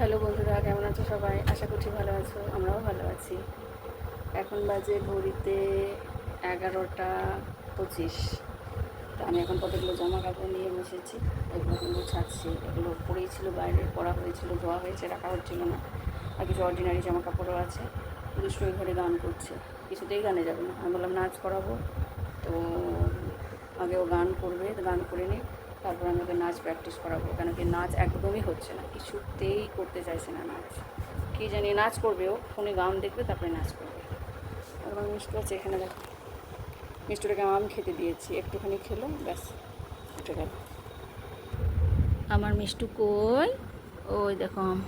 Hello বন্ধুরা, কেমন আছো সবাই? আশা করছি ভালো আছো, আমরাও ভালো আছি। এখন বাজে ঘড়িতে এগারোটা পঁচিশ। তো আমি এখন কতগুলো জামা কাপড় নিয়ে বসেছি, এগুলো কিন্তু ছাড়ছি। এগুলো পরেই ছিল বাইরে, পরা হয়েছিল, ধোয়া হয়েছে, রাখা হচ্ছিল না। আর কিছু অর্ডিনারি জামা কাপড়ও আছে। দুষ্টু ওই ঘরে গান করছে। কিছুতেই গানে যাবে না। আমি বললাম, নাচ করাবো। তো আগে ও গান করবে, গান করে নিই তারপর আমি ওকে নাচ প্র্যাকটিস করাবো, কেন কি নাচ একদমই হচ্ছে না, কিছুতেই করতে চাইছে না নাচ। কী জানি নাচ করবে ও, ফোনে গান দেখবে, তারপরে নাচ করবে। তারপর মিষ্টি আছে, এখানে দেখো। মিষ্টিটাকে আম খেতে দিয়েছি, একটুখানি খেলো, ব্যাস, উঠে গেল। আমার মিষ্টু কই? ওই দেখো আম।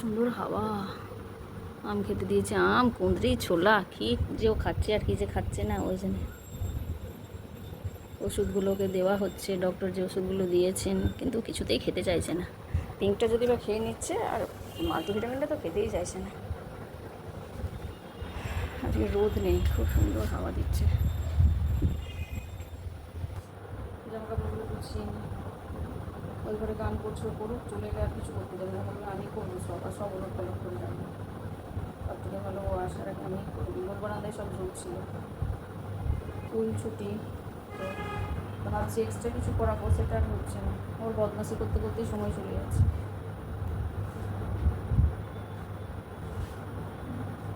সুন্দর হাওয়া। আম খেতে দিয়েছে, আম, কুঁদরি, ছোলা কি যে ও খাচ্ছে আর কি যে খাচ্ছে না, ওই জন্য। ওষুধগুলোকে দেওয়া হচ্ছে ডক্টর যে ওষুধগুলো দিয়েছেন, কিন্তু কিছুতেই খেতে চাইছে না। পিঙ্কটা যদি বা খেয়ে নিচ্ছে, আর মাল্টিভিটামিনটা তো খেতেই চাইছে না। আজকে রোদ নেই, খুব সুন্দর হাওয়া দিচ্ছে। জামা কাপড়গুলো গুছিয়ে নিই ওই ঘরে গান করছ, করুক, চলে গেলে আর কিছু করতে দেবে না। বলল আমি করব, সব, আর সব ওলট পালট করে যাব। তার থেকে ভালো ও আসার আগে আমি করব। বারান্দায় সব ঝুলছিল ফুল ছুটি ভাবছি এক্সট্রা কিছু করাবো, সেটা আর হচ্ছে না। ওর বদমাসি করতে করতেই সময় চলে যাচ্ছে।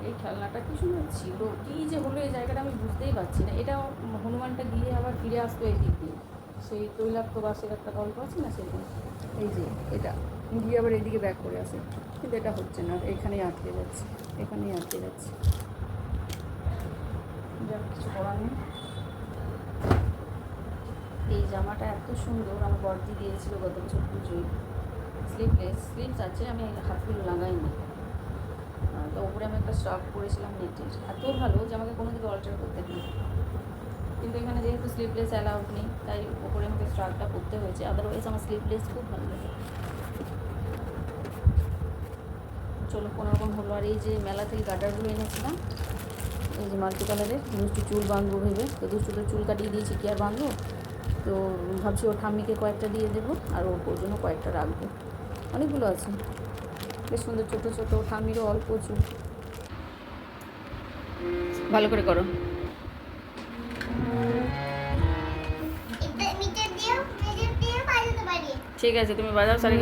এই খেলনাটা কি সুন্দর ছিল। কি যে হলো এই জায়গাটা আমি বুঝতেই পারছি না। এটা হনুমানটা গিয়ে আবার ফিরে আসতো এই দিক দিয়ে। সেই তৈলাক্ত বাসের একটা গল্প আছে না সেরকম? এই যে, এটা। গিয়ে আবার এইদিকে ব্যাক করে আসে। কিন্তু এটা হচ্ছে না, এখানেই আটকে যাচ্ছে। এখানেই আটকে যাচ্ছে। যাক, কিছু করার নেই। এই জামাটা এত সুন্দর, আমার বর্দি দিয়েছিল গত বছর পুজোয়। স্লিভলেস স্লিভস আছে, আমি হাতগুলো লাগাইনি। তো ওপরে আমি একটা স্টক করেছিলাম নেটের। এত ভালো যে আমাকে কোনো দিকে অল্টার করতে নেই কিন্তু এখানে যেহেতু স্লিভলেস অ্যালাউড নেই, তাই ওপরে আমাকে স্ট্রাকটা করতে হয়েছে। আদারওয়াইজ আমার স্লিভলেস খুব ভালো লাগে। চলো, কোনো রকম হলো। আর এই যে মেলা থেকে গার্ডারগুলো এনেছিলাম, এই যে মাল্টি কালারের দুষ্টু চুল বাঁধবো ভেবে। তো দুষ্টু তো চুল কাটিয়ে দিয়েছি কি আর বাঁধবো? তো ভাবছি ওর ঠাম্মিকে কয়েকটা দিয়ে দেবো আর ওর জন্য কয়েকটা রাখব। অনেকগুলো আছে। বেশ সুন্দর ছোটো ছোটো ঠাম্মিরও অল্প চুল ভালো করে করো। ঠিক আছে তুমি বাজাও সারি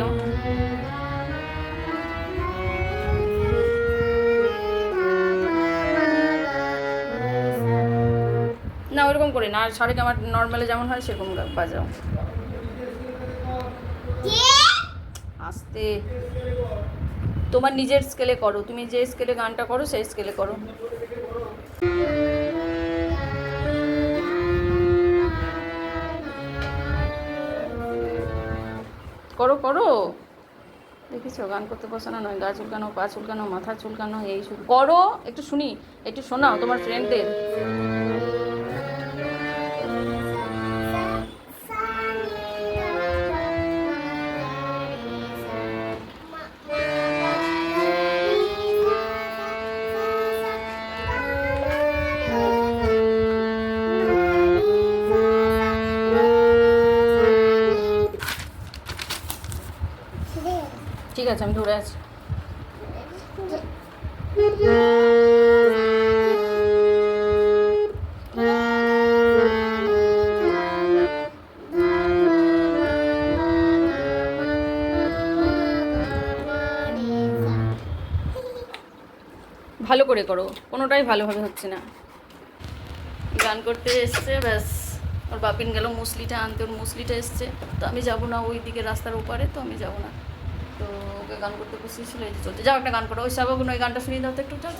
না ওরকম করি না আর সারি আমার নর্মালে যেমন হয় সেরকম বাজাও। আস্তে। তোমার নিজের স্কেলে করো তুমি যে স্কেলে গানটা করো সেই স্কেলে করো। করো করো। দেখেছ গান করতে বসানো নয় গা চুলকানো পা চুলকানো মাথা চুলকানো এই করো একটু শুনি একটু শোনাও তোমার ফ্রেন্ডদের ঠিক আছে, আমি ধরে আছি। ভালো করে করো, কোনোটাই ভালোভাবে হচ্ছে না। গান করতে এসছে, ব্যাস। ওর বাপিন গেল মুসলিটা আনতে, ওর মুসলিটা এসছে। তো আমি যাব না ওই দিকে রাস্তার ওপারে, তো আমি যাব না। তো ওকে গান করতে বসিয়েছিল এই যে চলতে যাও একটা গান করো। ওই সাবাগুন ওই গানটা শুনিয়ে দাও তো একটু চল।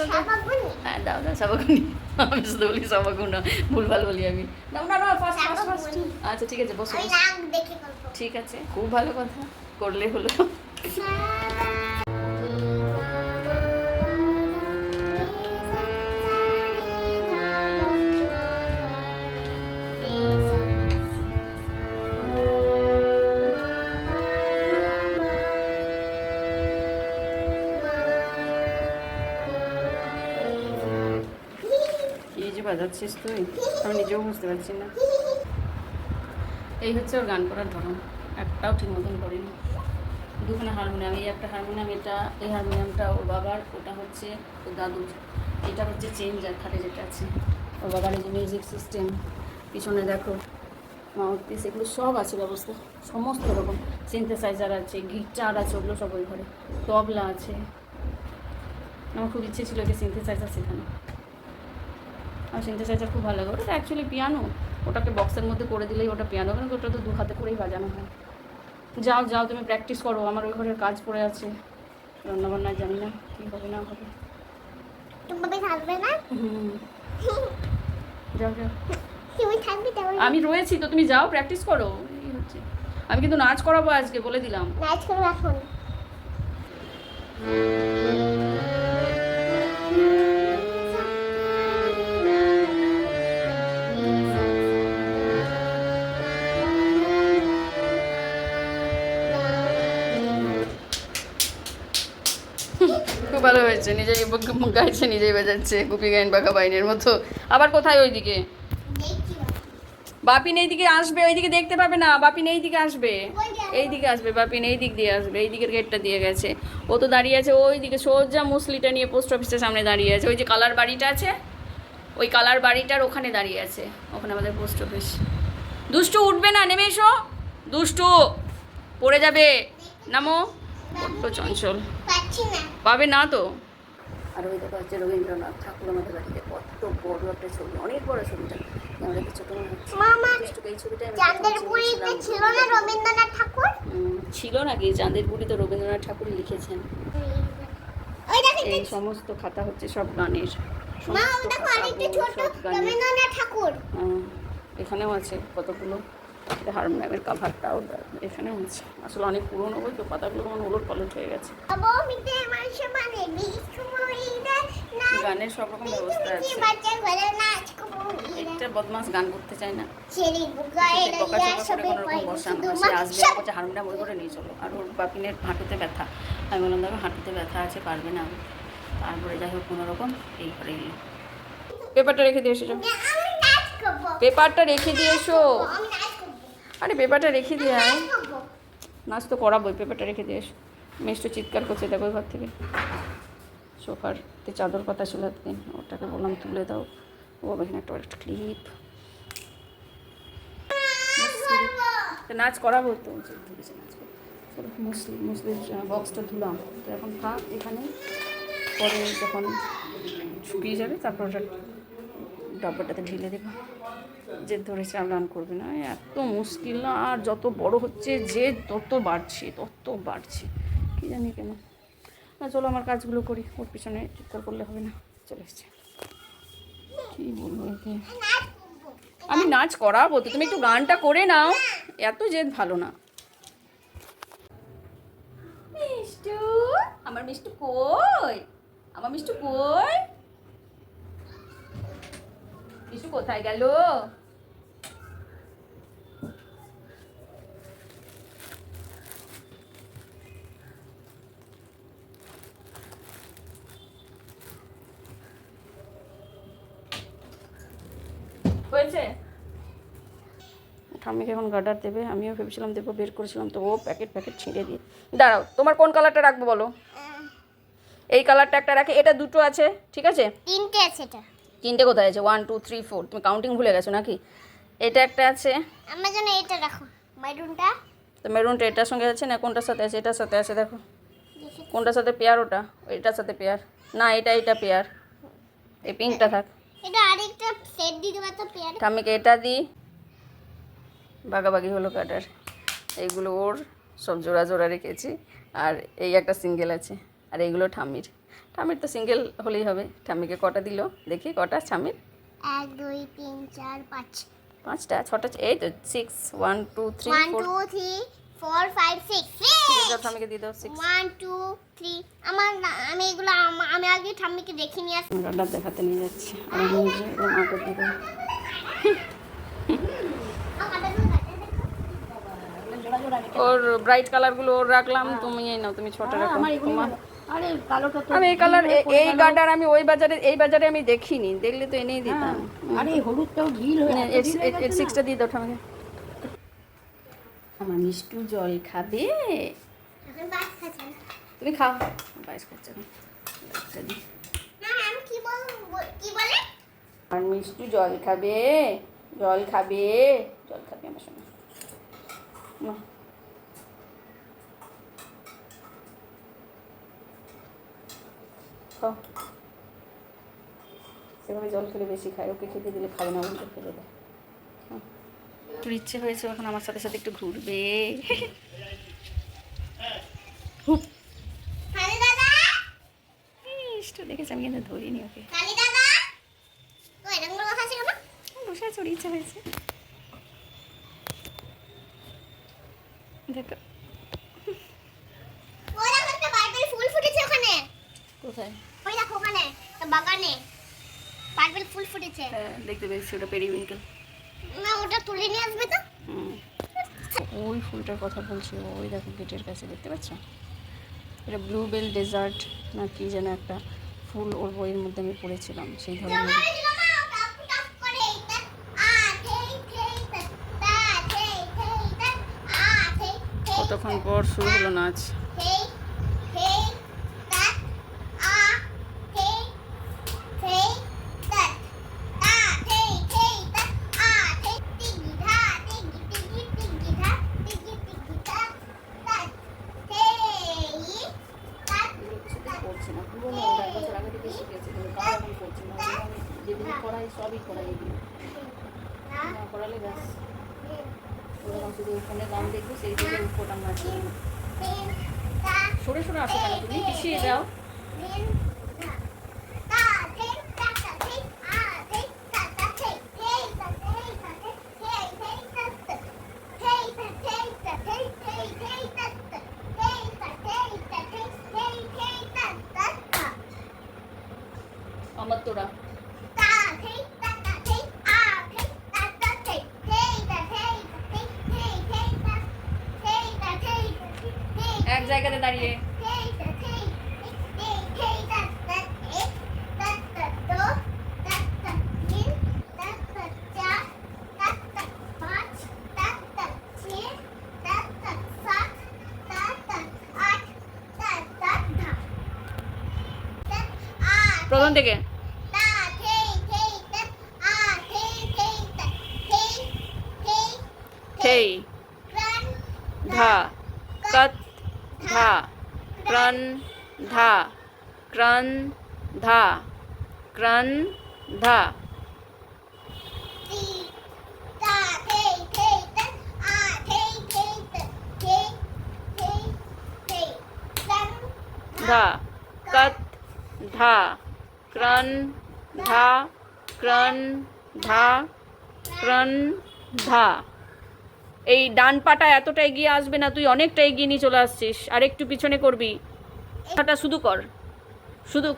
হ্যাঁ দাও দাও সাবাগুনি আমি শুধু বলি সাবাগুন ভুলভাল বলি আমি। না না না ফার্স্ট ফার্স্ট ফার্স্ট আচ্ছা ঠিক আছে বসো ঠিক আছে খুব ভালো কথা করলে হলো। কি তুই? আমি নিজেও বুঝতে পারছি না। এই হচ্ছে ওর গান করার ধরন। একটাও ঠিক মতন করেনি। দুখানে হারমোনিয়াম, এই একটা হারমোনিয়াম, এটা, এই হারমোনিয়ামটা ওর বাবার, ওটা হচ্ছে ওর দাদুর। এটা হচ্ছে চেঞ্জার খাটে যেটা আছে। ওর বাবার এই যে মিউজিক সিস্টেম পিছনে দেখো মাউথ পিস এগুলো সব আছে ব্যবস্থা। সমস্ত রকম। সিনথেসাইজার আছে গিটার আছে, ওগুলো সব ওই ঘরে। তবলা আছে। আমার খুব ইচ্ছে ছিল যে সিনথেসাইজার শেখানো আর সিনথেসাইজার খুব ভালো লাগে। ওটা অ্যাকচুয়ালি পিয়ানো ওটাকে বক্সের মধ্যে করে দিলেই ওটা পিয়ানো কিন্তু ওটা তো দু হাতে করেই বাজানো হয়। যাও যাও তুমি প্র্যাকটিস করো আমার ওই ঘরের কাজ পড়ে আছে। রান্নাবান্না জানি না কী হবে না হবে। আমি রয়েছি তো তুমি যাও প্র্যাকটিস করো। এই হচ্ছে। আমি কিন্তু নাচ করাবো আজকে বলে দিলাম। নাচ করো এখন। ভালো হয়েছে, নিজেই গাইছে, নিজেই বাজাচ্ছে, গুপি গাইন, বাঘা বাইনের মতো। আবার কোথায় ওইদিকে? বাপিন এইদিকে আসবে, ওইদিকে দেখতে পাবে না, বাপিন এইদিকে আসবে। এইদিকে আসবে, বাপিন এই দিক দিয়ে আসবে এই দিকের গেটটা দিয়ে গেছে। ও তো দাঁড়িয়ে আছে ওই দিকে সোজা মুসলিটা নিয়ে পোস্ট অফিসের সামনে দাঁড়িয়ে আছে। ওই যে কালার বাড়িটা আছে, ওই কালার বাড়িটার ওখানে দাঁড়িয়ে আছে, ওখানে আমাদের পোস্ট অফিস দুষ্টু, উঠবে না, নেমে এসো। দুষ্টু, পড়ে যাবে। নামো। বড্ড চঞ্চল। পাবে না তো? আর ওই দেখা হচ্ছে রবীন্দ্রনাথ ঠাকুর আমাদের বাড়িতে কত বড় একটা ছবি অনেক বড় ছবিটা। আমাদের ছোট মনে হচ্ছে। এই ছবিটা। ছিল না রবীন্দ্রনাথ ঠাকুর? ছিল নাকি? চাঁদের বুড়ি তো রবীন্দ্রনাথ ঠাকুর লিখেছেন। ওই দেখো এই সমস্ত খাতা হচ্ছে সব গানের। মা দেখো আরেকটা ছোট রবীন্দ্রনাথ ঠাকুর। এখানেও আছে কতগুলো? হারমোনিয়ামের কাভারটাও এখানেও আছে আসলে অনেক পুরনো বই তো পাতাগুলো কেমন ওলট পালট হয়ে গেছে। গানের সব রকম ব্যবস্থা আছে। একটা বদমাস গান করতে চায় না। ছেড়ে বুকায় বকা রিয়া চকা করে সবে কোনো রকম কয় বসা শুধু সে আসবে সব বলছে হারমোনিয়াম ওই করে নিয়ে চলো। আর ওর বাপিনের হাঁটুতে ব্যথা। আমি বললাম দেখো হাঁটুতে ব্যথা আছে পারবে না। তারপরে যাই হোক কোনো রকম এই করে এলো। পেপারটা রেখে দিয়ে এসেছ পেপারটা রেখে দিয়ে এসো। আরে পেপারটা রেখে দিয়ে নাচ তো করাবোই, পেপারটা রেখে দিয়ে এসো। মেশটো চিৎকার করছে, দেখো ঘর থেকে। সোফার তে চাদর পাতা ছিল দিন ওটাকে বললাম তুলে দাও। ও এখানে একটা একটা ক্লিপ নাচ করাবো তো। নাচ মুসলিম মুসলিম বক্সটা ধুলাম। তো এখন থাক এখানে। পরে যখন শুকিয়ে যাবে, তারপর ওটা ডাব্বাটাতে ঢেলে দেবো। যে ধরে চালান করবে না, এত মুশকিল না, আর যত বড় হচ্ছে যে তত বাড়ছে তত বাড়ছে। কি জানি কেন। না, চলো আমার কাজগুলো করি, ওর পিছনে চিৎকার করলে হবে না, চলে এসছে। কি বলব আমি নাচ করাবো তো, তুমি একটু গানটা করে নাও, এত জেদ ভালো না। মিষ্টু, আমার মিষ্টু কই? আমার মিষ্টু কই? মিষ্টু কোথায় গেল? হয়েছে? ঠাম্মিকে এখন গার্ডার দেবে? আমিও ভেবেছিলাম দেবো বের করেছিলাম তো ও প্যাকেট প্যাকেট ছিঁড়ে দিয়ে। দাঁড়াও তোমার কোন কালারটা রাখব বলো? এই কালারটা একটা রাখে এটা দুটো আছে ঠিক আছে? তিনটে আছে এটা। তিনটে কোথায় আছে? ওয়ান টু থ্রি ফোর তুমি কাউন্টিং ভুলে গেছো নাকি? এটা একটা আছে। আমার জন্য এটা রাখো মেরুনটা তো মেরুনটা এটার সঙ্গে আছে না কোনটার সাথে আছে? এটার সাথে আছে দেখো। কোনটার সাথে পেয়ার ওটা? এটার সাথে পেয়ার। না এটা এটা পেয়ার। এই পিঙ্কটা থাক। এটা আরেকটা সেট পেয়ার। ঠাম্মিকে এটা দিই। বাগাবাগি হলো কাটার। এইগুলো ওর সব জোড়া জোড়া রেখেছি। আর এই একটা সিঙ্গেল আছে। আর এইগুলো ঠাম্মির। ঠাম্মির তো সিঙ্গেল হলেই হবে। ঠাম্মিকে কটা দিল? দেখি কটা ঠাম্মির? এক দুই তিন চার পাঁচ। পাঁচটা? ছটা? এই তো six one two three four three four five six ঠাম্মিকে দিয়ে দাও সিক্স ওয়ান টু থ্রি আমার আমি এগুলো আমি আগে ঠাম্মিকে দেখে নিয়ে দেখাতে নিয়ে যাচ্ছি। আমি নিজে এবং দেবো ওর ব্রাইট কালারগুলো ওর রাখলাম তুমি এই নাও তুমি ছটা রাখো। তোমার আরে কালোটা তো আমি এই কালার এই গার্ডার আমি ওই বাজারে এই বাজারে আমি দেখিনি দেখলে তো এনেই দিতাম। আরে হলুদটাও ঢিল হয়ে হয়ে। সিক্সটা দিয়ে দাও আমার মিষ্টু জল খাবে। তুমি খাও। পায়েস খাচ্ছে আর মিষ্টি জল খাবে। জল খাবে। জল খাবে আমার সঙ্গে। খাও। সেভাবে জল খেলে বেশি খায়। ওকে খেতে দিলে খাবে না উল্টো ফেলে দেয়। একটু ইচ্ছে হয়েছে এখন আমার সাথে সাথে একটু ঘুরবে। দেখেছি আমি কিন্তু ধরিনি ওকে। বসে আছে ওর ইচ্ছা হয়েছে। দেখো। ওখানে কোথায়? ওই দেখো ওখানে। বাগানে। পার্পেল ফুল ফুটেছে। হ্যাঁ দেখতে পেয়েছি ওটা পেরিউইঙ্কেল ওটা তুলে নিয়ে আসবে তো? ওই ফুলটার কথা বলছি ওই দেখো গেটের কাছে দেখতে পাচ্ছ? এটা ব্লুবেল ডেজার্ট না কি যেন একটা ফুল ওর বইয়ের মধ্যে আমি পড়েছিলাম সেই ধরনের। কতক্ষণ পর শুরু হলো নাচ থেই থেই তা আ থেই থেই তা তা থেই থেই তা আ থেই টিগি ধা টিগি টিগি টিগি ধা টিগি টিগি ধা তা থেই তা করছি না পুরোনো ওরা এক বছর আগে থেকে শিখেছে কিন্তু তাও এখন করছি না ওগুলো আমি যেগুলো করাই সবই করাই এগুলো ধা না করালে ব্যাস ওরকম শুধু ফোনে গান দেখব সেই দিকে তিন তা সরে সরে আসো কেন তুমি পিছিয়ে যাও। থেকে থেই ধা কত ধা ক্রন ধা ক্রন ধা ক্রন ধা ধা কত ধা ক্রন ধা ক্রন ধা ক্রন ধা। এই ডান পাটা এতটা এগিয়ে আসবে না, তুই অনেকটা এগিয়ে নিয়ে চলে আসছিস। আর একটু পিছনে করবি। ধাটা শুধু কর। শুধু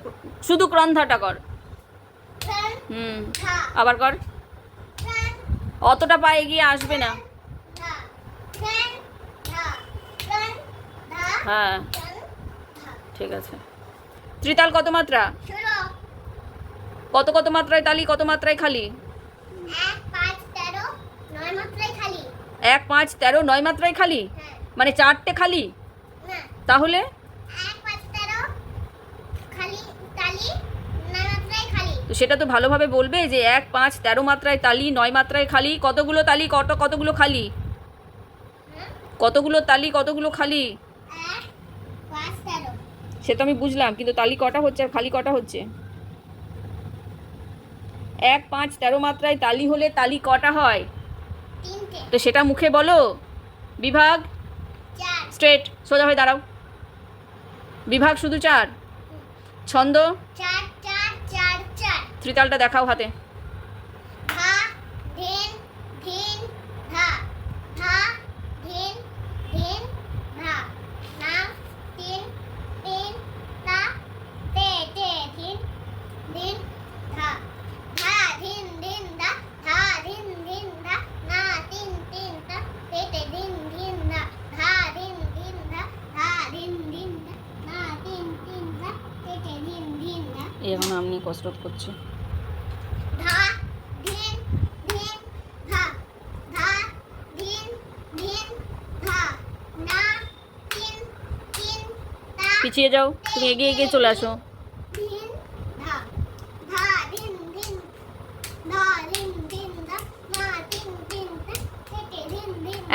শুধু ক্রন্ধাটা কর। হুম, আবার কর। অতটা পা এগিয়ে আসবে না। হ্যাঁ ঠিক আছে। ত্রিতাল কত মাত্রা? কত কত মাত্রায় তালি কত মাত্রায় খালি? এক পাঁচ তেরো নয় মাত্রায় খালি। হ্যাঁ। মানে চারটে খালি? তাহলে? তো সেটা তো ভালোভাবে বলবে যে এক পাঁচ তেরো মাত্রায় তালি নয় মাত্রায় খালি। কতগুলো তালি কত কতগুলো খালি? কতগুলো তালি কতগুলো খালি? সে তো আমি বুঝলাম কিন্তু তালি কটা হচ্ছে আর খালি কটা হচ্ছে? এক পাঁচ তেরো মাত্রায় তালি হলে তালি কটা হয়? তো সেটা মুখে বলো। বিভাগ? স্ট্রেট সোজা হয়ে দাঁড়াও। বিভাগ শুধু চার? ছন্দ? ত্রিতালটা দেখাও হাতে ধা ধিন ধিন ধা ধা ধিন ধিন ধা না তিন তিন তা তে তে ধিন ধিন ধা ধা ধিন ধিন ধা ধা ধিন ধিন ধা না তিন তিন তা তে তে ধিন ধিন ধা ধা ধিন ধিন ধা ধা ধিন ধিন ধা না তিন তিন ধা তে তে ধিন ধিন ধা এই এখন আমি কসরত করছি। পিছিয়ে যাও তুমি এগিয়ে এগিয়ে চলে আসো।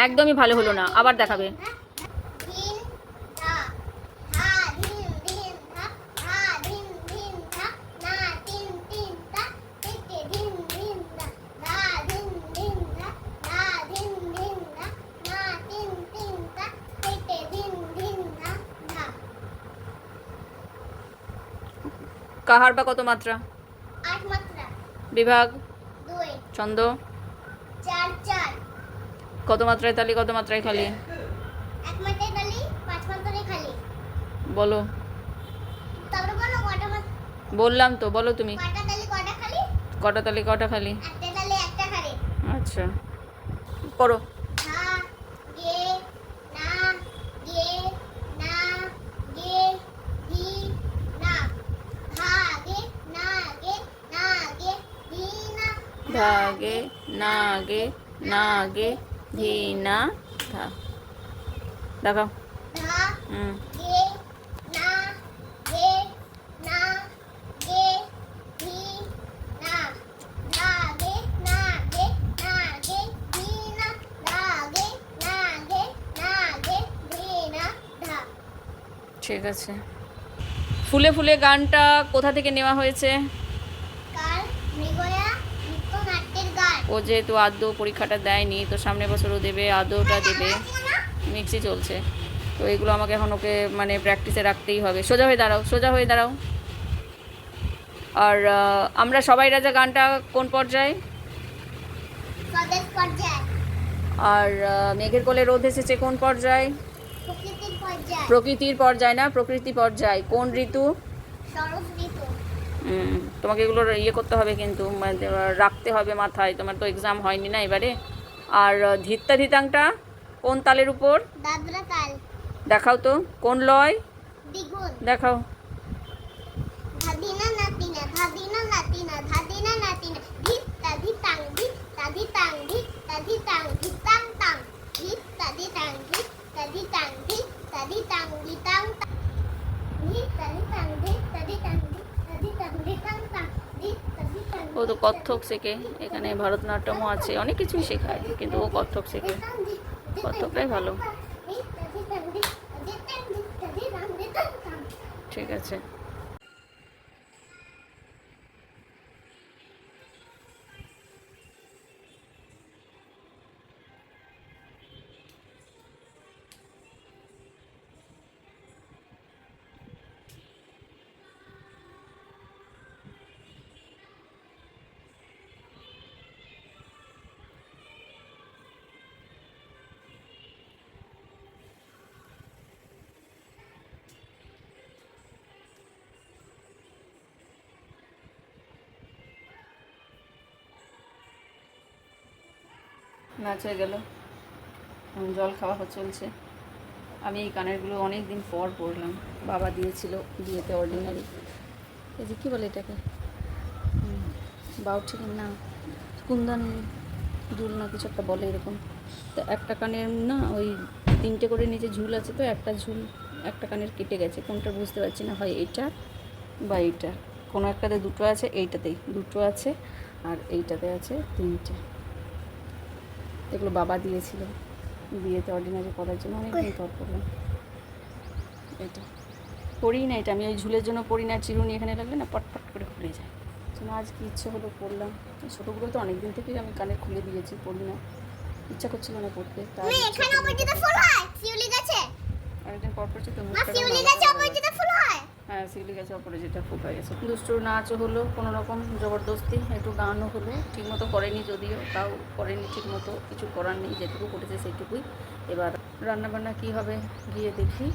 একদমই ভালো হলো না। আবার দেখাবে ধিন ধা ধা ধিন ধিন ধা ধা ধিন ধিন ধা না তিন তিন ধা থেকে ধিন ধিন ধা ধা ধিন ধিন ধা ধা ধিন ধিন ধা না তিন তিন ধা থেকে ধিন ধিন ধা ধা কাহার বা কত মাত্রা? বিভাগ? ছন্দ? কত মাত্রায় তালি কত মাত্রায় খালি? বলো। বললাম তো বলো তুমি। কটা তালি কটা খালি। আচ্ছা। করো ধা গে না গে না গে ধি না ধা গে না গে না গে ধি না ধাগে নাগে নাগে ধি না ধা দেখাও ধা হুম গে না গে না গে ধি না ধা গে না গে না গে ধি না ধা গে না গে না গে ধি। না ধা ঠিক আছে। ফুলে ফুলে গানটা কোথা থেকে নেওয়া হয়েছে কাল মৃগয়া নৃত্যনাট্যের গান ও যেহেতু আদৌ পরীক্ষাটা দেয়নি তো সামনে বছরও দেবে আদৌটা দেবে। মিক্সি চলছে। তো এগুলো আমাকে এখন ওকে মানে প্র্যাকটিসে রাখতেই হবে। সোজা হয়ে দাঁড়াও সোজা হয়ে দাঁড়াও। আর আমরা সবাই রাজা গানটা কোন পর্যায়ে? আর মেঘের কোলে রোদ এসেছে কোন পর্যায়ে? প্রকৃতির পর্যায়। না প্রকৃতি পর্যায়। কোন ঋতু? তোমাকে এগুলো ইয়ে করতে হবে কিন্তু মানে রাখতে হবে মাথায়। তোমার তো এক্সাম হয়নি না এবারে? আর ধিত্তা ধিতাংটা কোন তালের উপর? দেখাও তো কোন লয়? দেখাও। ধাদিনা নাতিনা ধিত তাধি তাং। ধিত ও তো কত্থক শেখে, এখানে ভারতনাট্যমও আছে, অনেক কিছুই শেখায়, কিন্তু ও কত্থক শেখে। কত্থকটাই ভালো। ঠিক আছে। নাচ হয়ে গেল। জল খাওয়া চলছে। আমি এই কানেরগুলো অনেক দিন পর পরলাম। বাবা দিয়েছিল বিয়েতে অর্ডিনারি এই যে কী বলে এটাকে? বাউটি না, কুন্দন দুল না কিছু একটা বলে এরকম। তো একটা কানের না, ওই তিনটে করে নিচে ঝুল আছে তো, একটা ঝুল, একটা কানের কেটে গেছে। কোনটা বুঝতে পারছি না, হয় এইটা বা এইটা। কোনো একটাতে দুটো আছে, এইটাতেই দুটো আছে, আর এইটাতে আছে তিনটে। এগুলো বাবা দিয়েছিল। বিয়েতে অর্ডিনারি করার জন্য অনেকদিন পর করলাম। এটা। পড়ি না এটা। আমি ওই ঝুলের জন্য পড়ি না চিরুনি এখানে লাগলে না পটপট করে খুলে যায়। জন্য আজ কি ইচ্ছে হলো পড়লাম ছোটোগুলো তো অনেক দিন থেকেই আমি কানে খুলে দিয়েছি পড়ি না। ইচ্ছা করছিল না পড়তে তার এখানে অপরিচিত ফুল হয়? শিউলি গাছে? অনেকদিন পর পড়ছি তো মা শিউলি গাছে অপরিচিত ফুল হয়? হ্যাঁ শিউলি গাছে অপরাজিতা ফুল হয়ে গেছে। দুষ্টুর নাচও হলো, কোনো রকম জবরদস্তি, একটু গানও হলো, ঠিকমতো করেনি যদিও, তাও করেনি ঠিকমতো, কিছু করার নেই, যেটুকু করেছে সেইটুকুই। এবার রান্নাবান্না কী হবে গিয়ে দেখি,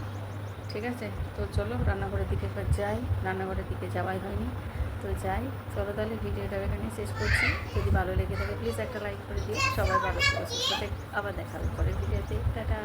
ঠিক আছে? তো চলো, রান্নাঘরের দিকে এবার যাই, রান্নাঘরের দিকে যাওয়াই হয়নি। তো যাই, চলো তাহলে ভিডিওটা এখানে শেষ করছি। যদি ভালো লেগে থাকে প্লিজ একটা লাইক করে দিও। সবাই ভালো সুস্থ আবার দেখা হবে পরের ভিডিওতে। টাটা।